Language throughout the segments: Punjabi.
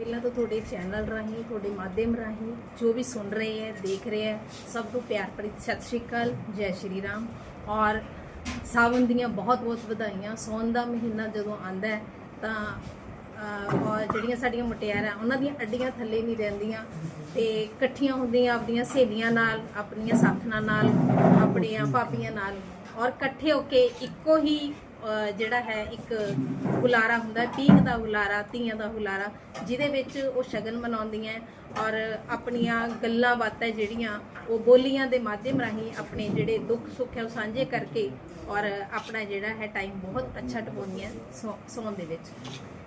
ਪਹਿਲਾਂ ਤਾਂ ਤੁਹਾਡੇ ਚੈਨਲ ਰਾਹੀਂ, ਤੁਹਾਡੇ ਮਾਧਿਅਮ ਰਾਹੀਂ ਜੋ ਵੀ ਸੁਣ ਰਹੇ ਹੈ, ਦੇਖ ਰਹੇ ਹੈ, ਸਭ ਨੂੰ ਪਿਆਰ ਭਰੀ ਸਤਿ ਸ਼੍ਰੀ ਅਕਾਲ, ਜੈ ਸ਼੍ਰੀ ਰਾਮ। ਔਰ ਸਾਵਨ ਦੀਆਂ ਬਹੁਤ ਬਹੁਤ ਵਧਾਈਆਂ। ਸੌਣ ਦਾ ਮਹੀਨਾ ਜਦੋਂ ਆਂਦਾ ਹੈ, ਤਾਂ ਔਰ ਜਿਹੜੀਆਂ ਸਾਡੀਆਂ ਮੁਟਿਆਰਾਂ, ਉਹਨਾਂ ਦੀਆਂ ਅੱਡੀਆਂ ਥੱਲੇ ਨਹੀਂ ਰਹਿੰਦੀਆਂ ਤੇ ਇਕੱਠੀਆਂ ਹੁੰਦੀਆਂ ਆਪਣੀਆਂ ਸਹੇਲੀਆਂ ਨਾਲ, ਆਪਣੀਆਂ ਸਾਥਣਾਂ ਨਾਲ, ਆਪਣੀਆਂ ਭਾਬੀਆਂ ਨਾਲ। ਔਰ ਇਕੱਠੇ ਹੋ ਕੇ ਇੱਕੋ ਹੀ ਜਿਹੜਾ ਹੈ ਇੱਕ ਹੁਲਾਰਾ ਹੁੰਦਾ ਹੈ ਪੀਂਘ ਦਾ ਹੁਲਾਰਾ ਧੀਆਂ ਦਾ ਹੁਲਾਰਾ, ਜਿਹਦੇ ਵਿੱਚ ਉਹ ਸ਼ਗਨ ਮਨਾਉਂਦੀਆਂ ਔਰ ਆਪਣੀਆਂ ਗੱਲਾਂ ਬਾਤਾਂ ਜਿਹੜੀਆਂ ਉਹ ਬੋਲੀਆਂ ਦੇ ਮਾਧਿਅਮ ਰਾਹੀਂ ਆਪਣੇ ਜਿਹੜੇ ਦੁੱਖ ਸੁੱਖ ਹੈ ਉਹ ਸਾਂਝੇ ਕਰਕੇ ਔਰ ਆਪਣਾ ਜਿਹੜਾ ਹੈ ਟਾਈਮ ਬਹੁਤ ਅੱਛਾ ਟਪਾਉਂਦੀਆਂ ਸੌ- ਸੌਣ ਦੇ ਵਿੱਚ।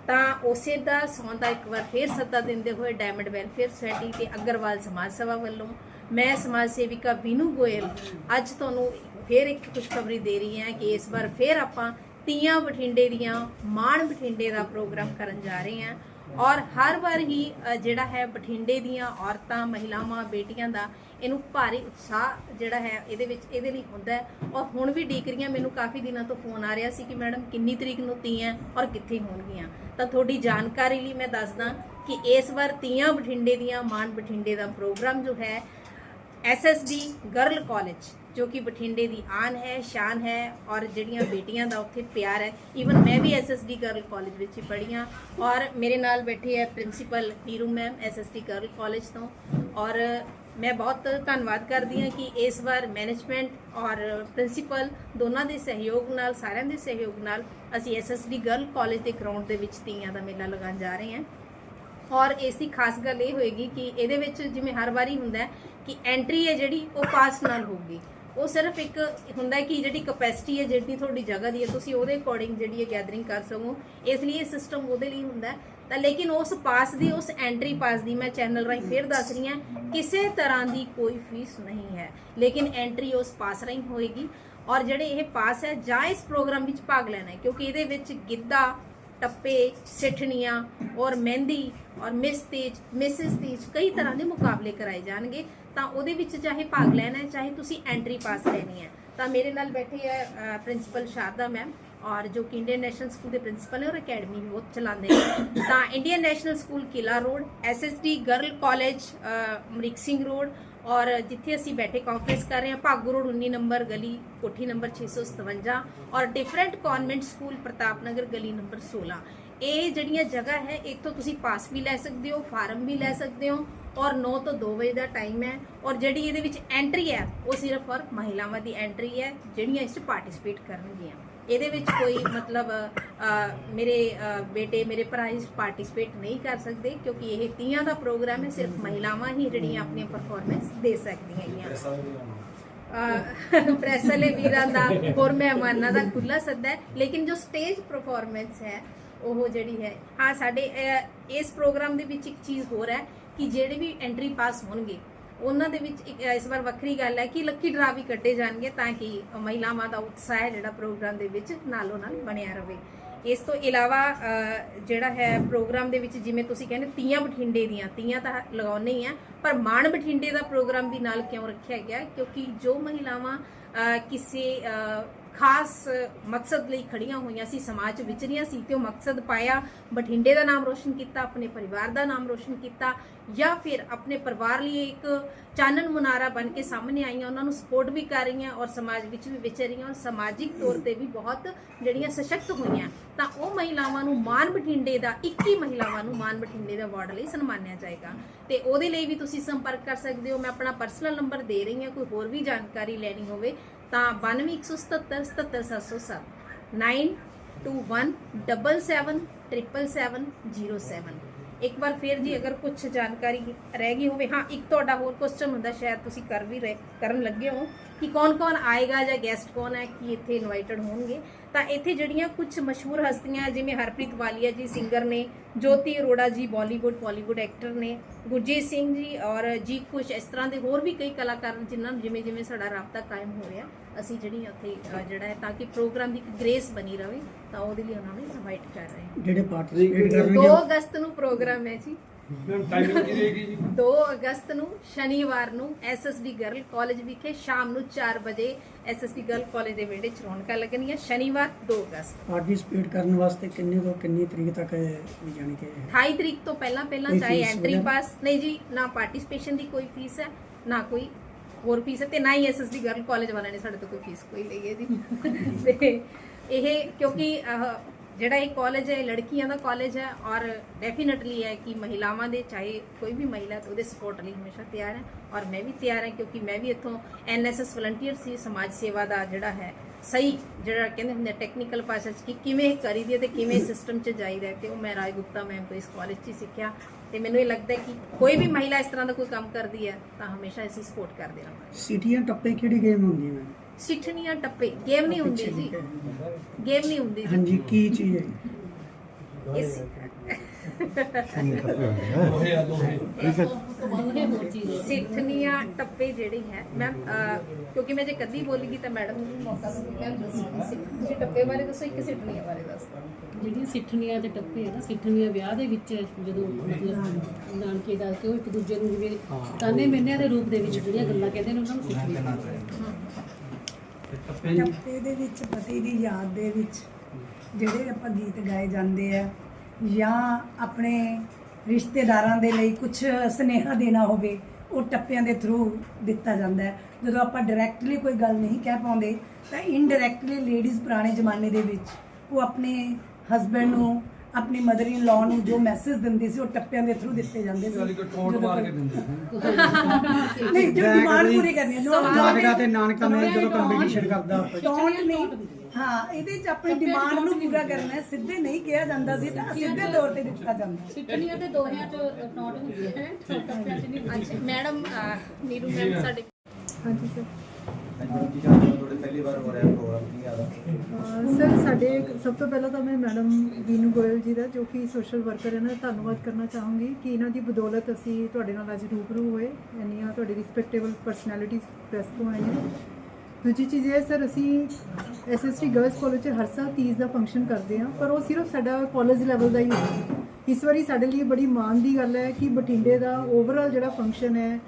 ਤਾਂ ਉਸੇ ਦਾ ਸੌਣ ਦਾ ਇੱਕ ਵਾਰ ਫੇਰ ਸੱਦਾ ਦਿੰਦੇ ਹੋਏ ਡਾਇਮੰਡ ਵੈਲਫੇਅਰ ਸੁਸਾਇਟੀ ਤੇ ਅਗਰਵਾਲ ਸਮਾਜ ਸਭਾ ਵੱਲੋਂ ਮੈਂ ਸਮਾਜ ਸੇਵਿਕਾ ਵੀਨੂ ਗੋਇਲ ਅੱਜ ਤੁਹਾਨੂੰ ਫੇਰ ਇੱਕ ਖੁਸ਼ਖਬਰੀ ਦੇ ਰਹੀ ਹਾਂ ਕਿ ਇਸ ਵਾਰ ਫੇਰ ਆਪਾਂ ਤੀਆਂ ਬਠਿੰਡੇ ਦੀਆਂ ਮਾਣ ਬਠਿੰਡੇ ਦਾ ਪ੍ਰੋਗਰਾਮ ਕਰਨ ਜਾ ਰਹੇ ਹਾਂ। ਔਰ ਹਰ ਵਾਰ ਹੀ ਜਿਹੜਾ ਹੈ ਬਠਿੰਡੇ ਦੀਆਂ ਔਰਤਾਂ, ਮਹਿਲਾਵਾਂ, ਬੇਟੀਆਂ ਦਾ ਇਹਨੂੰ ਭਾਰੀ ਉਤਸ਼ਾਹ ਜਿਹੜਾ ਹੈ ਇਹਦੇ ਵਿੱਚ ਇਹਦੇ ਲਈ ਹੁੰਦਾ ਔਰ ਹੁਣ ਵੀ ਡੀਕਰੀਆਂ ਮੈਨੂੰ ਕਾਫੀ ਦਿਨਾਂ ਤੋਂ ਫੋਨ ਆ ਰਿਹਾ ਸੀ ਕਿ ਮੈਡਮ ਕਿੰਨੀ ਤਰੀਕ ਨੂੰ ਤੀਆਂ ਔਰ ਕਿੱਥੇ ਹੋਣਗੀਆਂ। ਤਾਂ ਤੁਹਾਡੀ ਜਾਣਕਾਰੀ ਲਈ ਮੈਂ ਦੱਸਦਾ ਕਿ ਇਸ ਵਾਰ ਤੀਆਂ ਬਠਿੰਡੇ ਦੀਆਂ ਮਾਨ ਬਠਿੰਡੇ ਦਾ ਪ੍ਰੋਗਰਾਮ ਜੋ ਹੈ ਐਸਐਸਡੀ ਗਰਲ ਕਾਲਜ ਜੋ ਕਿ ਬਠਿੰਡੇ ਦੀ ਆਨ ਹੈ, ਸ਼ਾਨ ਹੈ ਔਰ ਜਿਹੜੀਆਂ ਬੇਟੀਆਂ ਦਾ ਉੱਥੇ ਪਿਆਰ ਹੈ। ਈਵਨ ਮੈਂ ਵੀ ਐਸਐਸਡੀ ਗਰਲ ਕਾਲਜ ਵਿੱਚ ਹੀ ਪੜ੍ਹੀ ਹਾਂ ਔਰ ਮੇਰੇ ਨਾਲ ਬੈਠੇ ਹੈ principal Neeru ma'am SSD girl college ਤੋਂ ਔਰ ਮੈਂ ਬਹੁਤ ਧੰਨਵਾਦ ਕਰਦੀ ਹਾਂ ਕਿ ਇਸ ਵਾਰ ਮੈਨੇਜਮੈਂਟ ਔਰ ਪ੍ਰਿੰਸੀਪਲ ਦੋਨਾਂ ਦੇ ਸਹਿਯੋਗ ਨਾਲ, ਸਾਰਿਆਂ ਦੇ ਸਹਿਯੋਗ ਨਾਲ ਅਸੀਂ ਐਸਐਸਡੀ ਗਰਲ ਕਾਲਜ ਦੇ ਗਰਾਊਂਡ ਦੇ ਵਿੱਚ ਤੀਆਂ ਦਾ ਮੇਲਾ ਲਗਾਉਣ ਜਾ ਰਹੇ ਹਾਂ। ਔਰ ਇਸ ਦੀ ਖਾਸ ਗੱਲ ਇਹ ਹੋਏਗੀ ਕਿ ਇਹਦੇ ਵਿੱਚ ਜਿਵੇਂ ਹਰ ਵਾਰੀ ਹੁੰਦਾ ਕਿ ਐਂਟਰੀ ਹੈ ਜਿਹੜੀ ਉਹ ਪਾਸ ਨਾਲ ਹੋਊਗੀ। ਉਹ ਸਿਰਫ ਇੱਕ ਹੁੰਦਾ ਹੈ ਕਿ ਜਿਹੜੀ ਕਪੈਸਿਟੀ ਹੈ, ਜਿਹੜੀ ਤੁਹਾਡੀ ਜਗ੍ਹਾ ਦੀ ਹੈ, ਤੁਸੀਂ ਉਹਦੇ ਅਕੋਰਡਿੰਗ ਜਿਹੜੀ ਹੈ ਗੈਦਰਿੰਗ ਕਰ ਸਕੋ। ਇਸ ਲਈ ਇਹ ਸਿਸਟਮ ਉਹਦੇ ਲਈ ਹੁੰਦਾ ਹੈ। ਤਾਂ ਲੇਕਿਨ ਉਸ ਪਾਸ ਦੀ, ਉਸ ਐਂਟਰੀ ਪਾਸ ਦੀ ਮੈਂ ਚੈਨਲ ਰਾਹੀਂ ਫੇਰ ਦੱਸ ਰਹੀ ਹਾਂ, ਕਿਸੇ ਤਰ੍ਹਾਂ ਦੀ ਕੋਈ ਫੀਸ ਨਹੀਂ ਹੈ। ਲੇਕਿਨ ਐਂਟਰੀ ਉਸ ਪਾਸ ਰਾਹੀਂ ਹੋਏਗੀ। ਔਰ ਜਿਹੜੇ ਇਹ ਪਾਸ ਹੈ, ਜਾਂ ਇਸ ਪ੍ਰੋਗਰਾਮ ਵਿੱਚ ਭਾਗ ਲੈਣਾ ਹੈ, ਕਿਉਂਕਿ ਇਹਦੇ ਵਿੱਚ ਗਿੱਧਾ ਟੱਪੇ, ਸਿੱਠਣੀਆਂ ਔਰ ਮਹਿੰਦੀ ਔਰ ਮਿਸ ਤੇਜ ਮਿਸਿਸ ਤੇਜ ਕਈ ਤਰ੍ਹਾਂ ਦੇ ਮੁਕਾਬਲੇ ਕਰਾਏ ਜਾਣਗੇ। ਤਾਂ ਉਹਦੇ ਵਿੱਚ ਚਾਹੇ ਭਾਗ ਲੈਣਾ ਹੈ, ਚਾਹੇ ਤੁਸੀਂ ਐਂਟਰੀ ਪਾਸ ਲੈਣੀ ਹੈ। ਤਾਂ ਮੇਰੇ ਨਾਲ ਬੈਠੇ ਹੈ ਪ੍ਰਿੰਸੀਪਲ ਸ਼ਾਰਦਾ ਮੈਮ ਔਰ ਜੋ ਕਿ ਇੰਡੀਅਨ ਨੈਸ਼ਨਲ ਸਕੂਲ ਦੇ ਪ੍ਰਿੰਸੀਪਲ ਹੈ ਔਰ ਅਕੈਡਮੀ ਵੀ ਬਹੁਤ ਚਲਾਉਂਦੇ ਨੇ। ਤਾਂ Indian national school Kila road SSD girl college Amrik Singh road ਔਰ ਜਿੱਥੇ ਅਸੀਂ ਬੈਠੇ ਕਾਨਫਰੰਸ ਕਰ ਰਹੇ ਹਾਂ, ਭਾਗੂ ਰੋਡ 19 ਨੰਬਰ ਗਲੀ, ਕੋਠੀ ਨੰਬਰ 657 ਔਰ different convent school Pratap Nagar ਗਲੀ ਨੰਬਰ 16 ਇਹ ਜਿਹੜੀਆਂ ਜਗ੍ਹਾ ਹੈ, ਇੱਕ ਤੋਂ ਤੁਸੀਂ ਪਾਸ ਵੀ ਲੈ ਸਕਦੇ ਹੋ, ਫਾਰਮ ਵੀ ਲੈ ਸਕਦੇ ਹੋ ਔਰ 9 ਤੋਂ 2 ਵਜੇ ਦਾ ਟਾਈਮ ਹੈ ਔਰ ਜਿਹੜੀ ਇਹਦੇ ਵਿੱਚ ਐਂਟਰੀ ਹੈ, ਉਹ ਸਿਰਫ ਔਰ ਮਹਿਲਾਵਾਂ ਦੀ ਐਂਟਰੀ ਹੈ, ਜਿਹੜੀਆਂ ਇਸ 'ਚ ਪਾਰਟਿਸਿਪੇਟ ਕਰਨਗੀਆਂ। ਇਹਦੇ ਵਿੱਚ ਕੋਈ ਮਤਲਬ ਮੇਰੇ ਬੇਟੇ ਮੇਰੇ ਭਰਾ ਇਸ ਪਾਰਟਿਸਿਪੇਟ ਨਹੀਂ ਕਰ ਸਕਦੇ ਕਿਉਂਕਿ ਇਹ ਤੀਆਂ ਦਾ ਪ੍ਰੋਗਰਾਮ ਹੈ ਸਿਰਫ ਮਹਿਲਾਵਾਂ ਹੀ ਜਿਹੜੀਆਂ ਆਪਣੀਆਂ ਪਰਫਾਰਮੈਂਸ ਦੇ ਸਕਦੀਆਂ ਹੈਗੀਆਂ। ਪ੍ਰੈਸ ਵਾਲੇ ਵੀਰਾਂ ਦਾ ਹੋਰ ਮਹਿਮਾਨਾਂ ਦਾ ਖੁੱਲਾ ਸੱਦਾ ਹੈ। ਲੇਕਿਨ ਜੋ ਸਟੇਜ ਪਰਫਾਰਮੈਂਸ ਹੈ ਉਹ ਜਿਹੜੀ ਹੈ ਹਾਂ ਸਾਡੇ ਇਸ ਪ੍ਰੋਗਰਾਮ ਦੇ ਵਿੱਚ ਇੱਕ ਚੀਜ਼ ਹੋਰ ਹੈ ਕਿ ਜਿਹੜੇ ਵੀ ਐਂਟਰੀ ਪਾਸ ਹੋਣਗੇ ਉਹਨਾਂ ਦੇ ਵਿੱਚ ਇੱਕ ਇਸ ਵਾਰ ਵੱਖਰੀ ਗੱਲ ਹੈ ਕਿ ਲੱਕੀ ਡਰਾ ਵੀ ਕੱਢੇ ਜਾਣਗੇ ਤਾਂ ਕਿ ਮਹਿਲਾਵਾਂ ਦਾ ਉਤਸ਼ਾਹ ਹੈ ਜਿਹੜਾ ਪ੍ਰੋਗਰਾਮ ਦੇ ਵਿੱਚ ਨਾਲੋਂ ਨਾਲ ਬਣਿਆ ਰਹੇ ਇਸ ਤੋਂ ਇਲਾਵਾ ਅਹ, ਜਿਹੜਾ ਹੈ ਪ੍ਰੋਗਰਾਮ ਦੇ ਵਿੱਚ ਜਿਵੇਂ ਤੁਸੀਂ ਕਹਿੰਦੇ ਤੀਆਂ ਬਠਿੰਡੇ ਦੀਆਂ ਤੀਆਂ ਤਾਂ ਲਗਾਉਣੇ ਹੀ ਆ ਪਰ ਮਾਣ ਬਠਿੰਡੇ ਦਾ ਪ੍ਰੋਗਰਾਮ ਵੀ ਨਾਲ ਕਿਉਂ ਰੱਖਿਆ ਗਿਆ? ਕਿਉਂਕਿ ਜੋ ਮਹਿਲਾਵਾਂ ਅਹ, ਕਿਸੇ ਅਹ, ਖਾਸ ਮਕਸਦ ਲਈ ਖੜੀਆਂ ਹੋਈਆਂ ਸੀ, ਸਮਾਜ 'ਚ ਵਿਚਰੀਆਂ ਸੀ ਤੇ ਉਹ ਮਕਸਦ ਪਾਇਆ, ਬਠਿੰਡੇ ਦਾ ਨਾਮ ਰੋਸ਼ਨ ਕੀਤਾ, ਆਪਣੇ ਪਰਿਵਾਰ ਦਾ ਨਾਮ ਰੋਸ਼ਨ ਕੀਤਾ ਜਾਂ ਫਿਰ ਆਪਣੇ ਪਰਿਵਾਰ ਲਈ ਇੱਕ ਚਾਨਣ ਮੁਨਾਰਾ ਬਣ ਕੇ ਸਾਹਮਣੇ ਆਈਆਂ, ਉਹਨਾਂ ਨੂੰ ਸਪੋਰਟ ਵੀ ਕਰ ਰਹੀਆਂ ਔਰ ਸਮਾਜ ਵਿੱਚ ਵੀ ਵਿਚਰ ਔਰ ਸਮਾਜਿਕ ਤੌਰ ਤੇ ਵੀ ਬਹੁਤ ਜਿਹੜੀਆਂ ਸਸ਼ਕਤ ਹੋਈਆਂ। ਤਾਂ ਉਹ ਮਹਿਲਾਵਾਂ ਨੂੰ ਮਾਨ ਬਠਿੰਡੇ ਦਾ 21 ਮਹਿਲਾਵਾਂ ਨੂੰ ਮਾਨ ਬਠਿੰਡੇ ਦਾ ਅਵਾਰਡ ਲਈ ਸਨਮਾਨਿਆ ਜਾਏਗਾ। ਤੇ ਉਹਦੇ ਲਈ ਵੀ ਤੁਸੀਂ ਸੰਪਰਕ ਕਰ ਸਕਦੇ ਹੋ, ਮੈਂ ਆਪਣਾ ਪਰਸਨਲ ਨੰਬਰ ਦੇ ਰਹੀ ਹਾਂ, ਕੋਈ ਹੋਰ ਵੀ ਜਾਣਕਾਰੀ ਲੈਣੀ ਹੋਵੇ ਤਾਂ 9217777707 9217777707 ਇੱਕ ਵਾਰ ਫੇਰ ਜੀ ਅਗਰ ਕੁਝ ਜਾਣਕਾਰੀ ਰਹਿ ਗਈ ਹੋਵੇ, ਹਾਂ, ਇੱਕ ਤੁਹਾਡਾ ਹੋਰ ਕੁਐਸਚਨ ਹੁੰਦਾ, ਸ਼ਾਇਦ ਤੁਸੀਂ ਕਰ ਵੀ ਰਹੇ, ਕਰਨ ਲੱਗੇ ਹੋ। ਕਿ ਕੌਣ-ਕੌਣ ਆਏਗਾ ਜਾਂ ਗੈਸਟ ਕੌਣ ਹੈ ਕਿ ਇੱਥੇ ਇਨਵਾਈਟਡ ਹੋਣਗੇ। ਤਾਂ ਇੱਥੇ ਜਿਹੜੀਆਂ ਕੁਝ ਮਸ਼ਹੂਰ ਹਸਤੀਆਂ ਜਿਵੇਂ ਹਰਪ੍ਰੀਤ ਵਾਲੀਆ ਜੀ ਸਿੰਗਰ ਨੇ ਜੋਤੀ ਅਰੋੜਾ ਜੀ ਬਾਲੀਵੁੱਡ ਬਾਲੀਵੁੱਡ ਐਕਟਰ ਨੇ ਗੁਰਜੀਤ ਸਿੰਘ ਜੀ ਔਰ ਜੀ ਕੁਛ ਇਸ ਤਰ੍ਹਾਂ ਦੇ ਹੋਰ ਵੀ ਕਈ ਕਲਾਕਾਰ ਜਿਨ੍ਹਾਂ ਨੂੰ ਜਿਵੇਂ ਜਿਵੇਂ ਸਾਡਾ ਰਾਬਤਾ ਕਾਇਮ ਹੋ ਰਿਹਾ ਅਸੀਂ ਜਿਹੜੀ ਉੱਥੇ ਜਿਹੜਾ ਹੈ ਤਾਂ ਕਿ ਪ੍ਰੋਗਰਾਮ ਦੀ ਇੱਕ ਗ੍ਰੇਸ ਬਣੀ ਰਵੇ ਤਾਂ ਉਹਦੇ ਲਈ ਉਹਨਾਂ ਨੂੰ ਇਨਵਾਈਟ ਕਰ ਰਹੇ ਹਾਂ। ਜਿਹੜੇ ਪਾਰਟਿਸਿਪੇਟ 2 ਕਰਨਗੇ ਅਗਸਤ ਨੂੰ ਪ੍ਰੋਗਰਾਮ ਹੈ ਜੀ। ਮੈਮ ਟਾਈਮਿੰਗ ਕੀ ਰਹੇਗੀ ਜੀ? 2 ਅਗਸਤ ਨੂੰ ਸ਼ਨੀਵਾਰ ਨੂੰ ਐਸਐਸਡੀ ਗਰਲ ਕਾਲਜ ਵਿਖੇ ਸ਼ਾਮ ਨੂੰ 4 ਵਜੇ ਐਸਐਸਡੀ ਗਰਲ ਕਾਲਜ ਦੇ ਵਿਹੜੇ 'ਚ ਰੌਣਕਾਂ ਲੱਗਣੀਆਂ ਸ਼ਨੀਵਾਰ 2 ਅਗਸਤ। ਪਾਰਟਿਸਿਪੇਟ ਕਰਨ ਵਾਸਤੇ ਕਿੰਨੇ ਤੋਂ ਕਿੰਨੀ ਤਰੀਕ ਤੱਕ ਵੀ ਜਾਣੀ ਕਿ 28 ਤਰੀਕ ਤੋਂ ਪਹਿਲਾਂ ਪਹਿਲਾਂ ਕੋਈ ਚਾਹੇ ਐਂਟਰੀ ਵਗੈਰਾ? ਪਾਸ ਨਹੀਂ ਜੀ ਨਾ ਪਾਰਟਿਸਿਪੇਸ਼ਨ ਦੀ ਕੋਈ ਫੀਸ ਹੈ ਨਾ ਕੋਈ ਹੋਰ ਫੀਸ ਹੈ ਤੇ ਨਾ ਹੀ ਐਸਐਸਡੀ ਗਰਲ ਕਾਲਜ ਵਾਲਿਆਂ ਨੇ ਸਾਡੇ ਤੋਂ ਕੋਈ ਫੀਸ ਕੋਈ ਲਈ ਹੈ ਜੀ। ਤੇ ਇਹ ਕਿਉਂਕਿ ਜਿਹੜਾ ਇਹ ਕਾਲਜ ਹੈ, ਇਹ ਲੜਕੀਆਂ ਦਾ ਕਾਲਜ ਹੈ ਔਰ ਡੈਫੀਨਿਟਲੀ ਹੈ ਕਿ ਮਹਿਲਾਵਾਂ ਦੇ, ਚਾਹੇ ਕੋਈ ਵੀ ਮਹਿਲਾ ਉਹਦੇ ਸਪੋਰਟ ਲਈ ਹਮੇਸ਼ਾ ਤਿਆਰ ਹੈ ਔਰ ਮੈਂ ਵੀ ਤਿਆਰ ਹਾਂ ਕਿਉਂਕਿ ਮੈਂ ਵੀ ਇੱਥੋਂ ਐਨਐਸਐਸ ਵਲੰਟੀਅਰ ਸੀ, ਸਮਾਜ ਸੇਵਾ ਦਾ ਜਿਹੜਾ ਹੈ, ਸਹੀ ਜਿਹੜਾ ਕਹਿੰਦੇ ਹੁੰਦੇ ਟੈਕਨੀਕਲ ਭਾਸ਼ਾ ਚ ਕਿ ਕਿਵੇਂ ਕਰੀਦੀ ਹੈ ਤੇ ਕਿਵੇਂ ਸਿਸਟਮ ਚ ਜਾਈਦਾ ਹੈ ਤੇ ਉਹ ਮੈਂ ਰਾਏ ਗੁਪਤਾ ਮੈਮ ਤੋਂ ਇਸ ਕਾਲਜ 'ਚ ਹੀ ਸਿੱਖਿਆ ਤੇ ਮੈਨੂੰ ਇਹ ਲੱਗਦਾ ਕਿ ਕੋਈ ਵੀ ਮਹਿਲਾ ਇਸ ਤਰ੍ਹਾਂ ਦਾ ਕੋਈ ਕੰਮ ਕਰਦੀ ਹੈ ਤਾਂ ਹਮੇਸ਼ਾ ਅਸੀਂ ਸਪੋਰਟ ਕਰਦੇ ਰਹਾਂਗੇ। ਸਿਟੀਆਂ ਟੱਪੇ ਕਿਹੜੀ ਗੇਮ ਹੁੰਦੀ ਹੈ ਸਿੱਠਣੀਆਂ ਟੱਪੇ। ਗੇਮ ਨਹੀਂ ਹੁੰਦੀ ਜੀ। ਗੇਮ ਨਹੀਂ ਹੁੰਦੀ ਜੀ। ਹਾਂਜੀ ਕੀ ਚੀਜ਼ ਹੈ? ਇਸ ਦੋਹੇ ਆ ਦੋਹੇ। ਸਿੱਠਣੀਆਂ ਟੱਪੇ ਜਿਹੜੀ ਹੈ ਮੈਮ ਕਿਉਂਕਿ ਮੈਂ ਜੇ ਕਦੀ ਬੋਲੀਗੀ ਤਾਂ ਮੈਡਮ ਨੂੰ ਮੌਕਾ ਦੂੰਗੀ ਮੈਮ ਦੱਸੋ ਤੁਸੀਂ ਟੱਪੇ ਬਾਰੇ ਦੱਸੋ ਇੱਕ ਸਿੱਠਣੀਆਂ ਬਾਰੇ ਦੱਸੋ। ਜਿਹੜੀਆਂ ਸਿੱਠਣੀਆਂ ਤੇ ਟੱਪੇ ਆ ਨਾ ਸਿੱਠਣੀਆਂ ਵਿਆਹ ਦੇ ਵਿੱਚ ਜਦੋਂ ਮਤਲਬ ਨਾਨਕੇ ਦਾ ਕੇ ਉਹ ਇੱਕ ਦੂਜੇ ਨੂੰ ਜਿਵੇਂ ਤਾਨੇ ਮਿੰਨਿਆਂ ਦੇ ਰੂਪ ਦੇ ਵਿੱਚ ਜਿਹੜੀਆਂ ਗੱਲਾਂ ਕਹਿੰਦੇ ਨੇ ਉਹਨਾਂ ਨੂੰ ਸਿੱਠਣੀਆਂ ਟੱਪੇ ਦੇ। ਵਿੱਚ ਪਤੀ ਦੀ ਯਾਦ ਦੇ ਵਿੱਚ ਜਿਹੜੇ ਆਪਾਂ ਗੀਤ ਗਾਏ ਜਾਂਦੇ ਆ ਜਾਂ ਆਪਣੇ ਰਿਸ਼ਤੇਦਾਰਾਂ ਦੇ ਲਈ ਕੁਝ ਸਨੇਹਾ ਦੇਣਾ ਹੋਵੇ ਉਹ ਟੱਪਿਆਂ ਦੇ ਥਰੂ ਦਿੱਤਾ ਜਾਂਦਾ ਹੈ। ਜਦੋਂ ਆਪਾਂ ਡਾਇਰੈਕਟਲੀ ਕੋਈ ਗੱਲ ਨਹੀਂ ਕਹਿ ਪਾਉਂਦੇ ਤਾਂ ਇਨਡਾਇਰੈਕਟਲੀ ਲੇਡੀਜ਼ ਪੁਰਾਣੇ ਜ਼ਮਾਨੇ ਦੇ ਵਿੱਚ ਉਹ ਆਪਣੇ ਹਸਬੰਡ ਨੂੰ ਆਪਣੀ ਮਦਰ ਇਨ ਲਾਅ ਨੂੰ ਜੋ ਮੈਸੇਜ ਦਿੰਦੀ ਸੀ ਉਹ ਟੱਪਿਆਂ ਦੇ ਥਰੂ ਦਿੱਤੇ ਜਾਂਦੇ ਸੀ। ਵਾਲੀ ਕੋ ਟੋਟ ਜਦੋਂ ਮਾਰ ਕੇ ਕੋਈ- ਦਿੰਦੇ ਨਹੀਂ ਜੋ ਡਿਮਾਂਡ ਪੂਰੀ ਕਰਨੀ ਹੈ ਜੋ ਨਾਗੜਾ ਤੇ ਨਾਨਕਾ ਮੇਲ ਜਦੋਂ ਕੰਪੀਟੀਸ਼ਨ ਕਰਦਾ ਟੌਂਟ ਨਹੀਂ। ਹਾਂ ਇਹਦੇ ਚ ਆਪਣੀ ਡਿਮਾਂਡ ਨੂੰ ਪੂਰਾ ਕਰਨਾ ਹੈ ਸਿੱਧੇ ਨਹੀਂ ਕਿਹਾ ਜਾਂਦਾ ਸੀ ਤਾਂ ਸਿੱਧੇ ਤੌਰ ਤੇ ਦਿੱਤਾ ਜਾਂਦਾ ਸਿੱਠਣੀਆਂ ਤੇ ਦੋਹਿਆਂ ਚ ਨੋਟ ਹੁੰਦੀਆਂ ਹੈ। ਟੱਪਿਆਂ ਚ ਨਹੀਂ ਅੱਛਾ ਮੈਡਮ ਨੀਰੂ ਮੈਮ ਸਾਡੇ ਹਾਂਜੀ ਸਰ ਪਹਿਲੀ ਵਾਰ ਹੋ ਰਿਹਾ ਪ੍ਰੋਗਰਾਮ, ਕੀ ਆਦਾ ਸਰ, ਸਾਡੇ ਸਭ ਤੋਂ ਪਹਿਲਾਂ ਤਾਂ ਮੈਂ ਮੈਡਮ ਵੀਨੂ ਗੋਇਲ ਜੀ ਦਾ, ਜੋ ਕਿ ਸੋਸ਼ਲ ਵਰਕਰ ਹੈ ਹਨ ਧੰਨਵਾਦ ਕਰਨਾ ਚਾਹੂੰਗੀ ਕਿ ਇਹਨਾਂ ਦੀ ਬਦੌਲਤ ਅਸੀਂ ਤੁਹਾਡੇ ਨਾਲ ਅੱਜ ਰੂਬਰੂ ਹੋਏ। ਇੰਨੀਆਂ ਤੁਹਾਡੀ ਰਿਸਪੈਕਟੇਬਲ ਪਰਸਨੈਲਿਟੀਜ਼ ਪ੍ਰੈਸ ਤੋਂ ਆਈਆਂ ਦੂਜੀ ਚੀਜ਼ ਇਹ ਹੈ, ਸਰ, ਅਸੀਂ ਐਸਐਸਟੀ ਗਰਲਸ ਕਾਲਜ 'ਚ ਹਰ ਸਾਲ ਤੀਜ ਦਾ ਫੰਕਸ਼ਨ ਕਰਦੇ ਹਾਂ, ਪਰ ਉਹ ਸਿਰਫ ਸਾਡਾ ਕਾਲਜ ਲੈਵਲ ਦਾ ਹੀ ਹੁੰਦਾ। ਇਸ ਵਾਰੀ ਸਾਡੇ ਲਈ ਬੜੀ ਮਾਣ ਦੀ ਗੱਲ ਹੈ ਕਿ ਬਠਿੰਡੇ ਦਾ ਓਵਰਆਲ ਜਿਹੜਾ ਫੰਕਸ਼ਨ ਹੈ,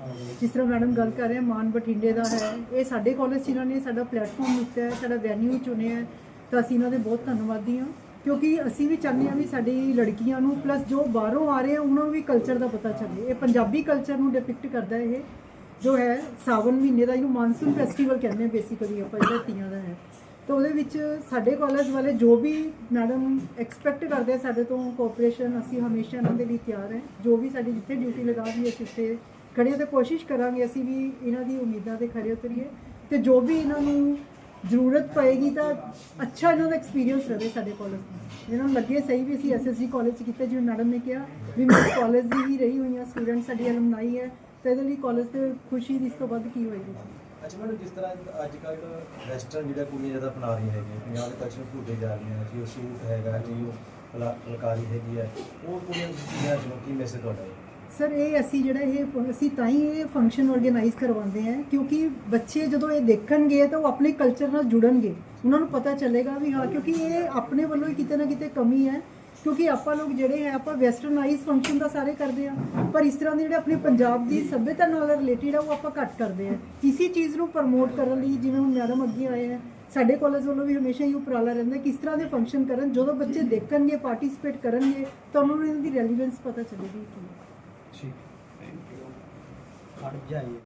ਜਿਸ ਤਰ੍ਹਾਂ ਮੈਡਮ ਗੱਲ ਕਰ ਰਹੇ ਮਾਣ ਬਠਿੰਡੇ ਦਾ ਹੈ। ਇਹ ਸਾਡੇ ਕਾਲਜ 'ਚ ਇਹਨਾਂ ਨੇ ਸਾਡਾ ਪਲੇਟਫਾਰਮ ਦਿੱਤਾ ਹੈ, ਸਾਡਾ ਵੈਨਿਊ ਚੁਣਿਆ ਤਾਂ ਅਸੀਂ ਇਹਨਾਂ ਦੇ ਬਹੁਤ ਧੰਨਵਾਦੀ ਹਾਂ। ਕਿਉਂਕਿ ਅਸੀਂ ਵੀ ਚਾਹੁੰਦੇ ਹਾਂ ਵੀ ਸਾਡੀ ਲੜਕੀਆਂ ਨੂੰ ਪਲੱਸ ਜੋ ਬਾਹਰੋਂ ਆ ਰਹੇ ਉਹਨਾਂ ਨੂੰ ਵੀ ਕਲਚਰ ਦਾ ਪਤਾ ਚੱਲੇ। ਇਹ ਪੰਜਾਬੀ ਕਲਚਰ ਨੂੰ ਡਿਪਿਕਟ ਕਰਦਾ ਇਹ, ਜੋ ਹੈ ਸਾਵਨ ਮਹੀਨੇ ਦਾ ਇਹਨੂੰ ਮਾਨਸੂਨ ਫੈਸਟੀਵਲ ਕਹਿੰਦੇ ਬੇਸਿਕਲੀ ਆਪਾਂ ਜਿਹੜਾ ਤੀਆਂ ਦਾ ਹੈ। ਤਾਂ ਉਹਦੇ ਵਿੱਚ ਸਾਡੇ ਕਾਲਜ ਵਾਲੇ ਜੋ ਵੀ ਮੈਡਮ ਐਕਸਪੈਕਟ ਕਰਦੇ ਆ ਸਾਡੇ ਤੋਂ ਕੋਆਪਰੇਸ਼ਨ ਅਸੀਂ ਹਮੇਸ਼ਾ ਇਹਨਾਂ ਦੇ ਲਈ ਤਿਆਰ ਹੈ। ਜੋ ਵੀ ਸਾਡੀ ਜਿੱਥੇ ਡਿਊਟੀ ਲਗਾਉਣੀ ਅਸੀਂ ਉੱਥੇ ਖੜੇ ਹਾਂ ਤੇ ਕੋਸ਼ਿਸ਼ ਕਰਾਂਗੇ ਅਸੀਂ ਵੀ ਇਹਨਾਂ ਦੀ ਉਮੀਦਾਂ ਤੇ ਖਰੇ ਉਤਰੀਏ। ਤੇ ਜੋ ਵੀ ਇਹਨਾਂ ਨੂੰ ਜ਼ਰੂਰਤ ਪਏਗੀ ਤਾਂ ਅੱਛਾ ਇਹਨਾਂ ਦਾ ਐਕਸਪੀਰੀਅੰਸ ਰਹੇ ਸਾਡੇ ਕਾਲਜ ਦਾ। ਇਹਨਾਂ ਨੂੰ ਲੱਗੇ ਸਹੀ ਵੀ ਅਸੀਂ ਐਸਐਸਜੀ ਕਾਲਜ ਚ ਕੀਤਾ, ਜਿਵੇਂ ਮੈਡਮ ਨੇ ਕਿਹਾ, ਵੀ ਮੈਂ ਕਾਲਜ ਦੀ ਹੀ ਰਹੀ ਹੋਈ ਹਾਂ ਸਟੂਡੈਂਟ ਸਾਡੀ ਐਲੂਮਨਾਈ ਹੈ, ਤਾਂ ਇਹਦੇ ਲਈ ਕਾਲਜ ਤੇ ਖੁਸ਼ੀ ਦੀ ਇਸ ਤੋਂ ਵੱਧ ਕੀ ਹੋਏਗੀ? ਅੱਛਾ, ਮੈਨੂੰ ਜਿਸ ਤਰ੍ਹਾਂ ਅੱਜ ਕੱਲ੍ਹ ਵੈਸਟਰਨ ਜਿਹੜਾ ਕੁੜੀਆਂ ਜ਼ਿਆਦਾ ਅਪਣਾ ਰਹੀਆਂ ਹੈਗੀਆਂ ਪੰਜਾਬ ਦੇ ਕਲਚਰ ਭੁੱਲਦੇ ਜਾ ਰਹੀਆਂ, ਜੀ ਉਹ ਸੂਟ ਹੈਗਾ, ਜੀ ਉਹ ਫੁਲਾ- ਫੁਲਕਾਰੀ ਹੈਗੀ ਹੈ, ਉਹ ਕੁੜੀਆਂ ਨੂੰ ਚੀਜ਼ਾਂ ਚਲੋ ਕੀ ਮੈਸੇਜ ਤੁਹਾਡਾ ਹੈ ਸਰ, ਇਹ ਅਸੀਂ ਜਿਹੜਾ ਇਹ ਅਸੀਂ ਤਾਂ ਹੀ ਇਹ ਫੰਕਸ਼ਨ ਆਰਗੇਨਾਈਜ਼ ਕਰਵਾਉਂਦੇ ਹਾਂ, ਕਿਉਂਕਿ ਬੱਚੇ ਜਦੋਂ ਇਹ ਦੇਖਣਗੇ ਤਾਂ ਉਹ ਆਪਣੇ ਕਲਚਰ ਨਾਲ ਜੁੜਨਗੇ। ਉਹਨਾਂ ਨੂੰ ਪਤਾ ਚੱਲੇਗਾ ਵੀ ਹਾਂ, ਕਿਉਂਕਿ ਇਹ ਆਪਣੇ ਵੱਲੋਂ ਹੀ ਕਿਤੇ ਨਾ ਕਿਤੇ ਕਮੀ ਹੈ। ਕਿਉਂਕਿ ਆਪਾਂ ਲੋਕ ਜਿਹੜੇ ਹੈ ਆਪਾਂ ਵੈਸਟਰਨਾਈਜ਼ ਫੰਕਸ਼ਨ ਦਾ ਸਾਰੇ ਕਰਦੇ ਆ। ਪਰ ਇਸ ਤਰ੍ਹਾਂ ਦੇ ਜਿਹੜੇ ਆਪਣੇ ਪੰਜਾਬ ਦੀ ਸੱਭਿਅਤਾ ਨਾਲ ਰਿਲੇਟਡ ਆ, ਉਹ ਆਪਾਂ ਘੱਟ ਕਰਦੇ ਆ। ਇਸੀ ਚੀਜ਼ ਨੂੰ ਪ੍ਰਮੋਟ ਕਰਨ ਲਈ ਜਿਵੇਂ ਹੁਣ ਮੈਡਮ ਅੱਗੇ ਆਏ ਆ, ਸਾਡੇ ਕਾਲਜ ਵੱਲੋਂ ਵੀ ਹਮੇਸ਼ਾ ਹੀ ਉਪਰਾਲਾ ਰਹਿੰਦਾ ਕਿ ਇਸ ਤਰ੍ਹਾਂ ਦੇ ਫੰਕਸ਼ਨ ਕਰਨ, ਜਦੋਂ ਬੱਚੇ ਦੇਖਣਗੇ ਪਾਰਟਿਸਿਪੇਟ ਕਰਨਗੇ, ਤਾਂ ਉਹਨਾਂ ਨੂੰ ਇਹਨਾਂ ਦੀ ਰੈਲੀਵੈਂਸ ਪਤਾ ਚੱਲੇਗੀ। ਕੀ ਠੀਕ। ਥੈਂਕ ਯੂ ਹਟ ਜਾਈਏ।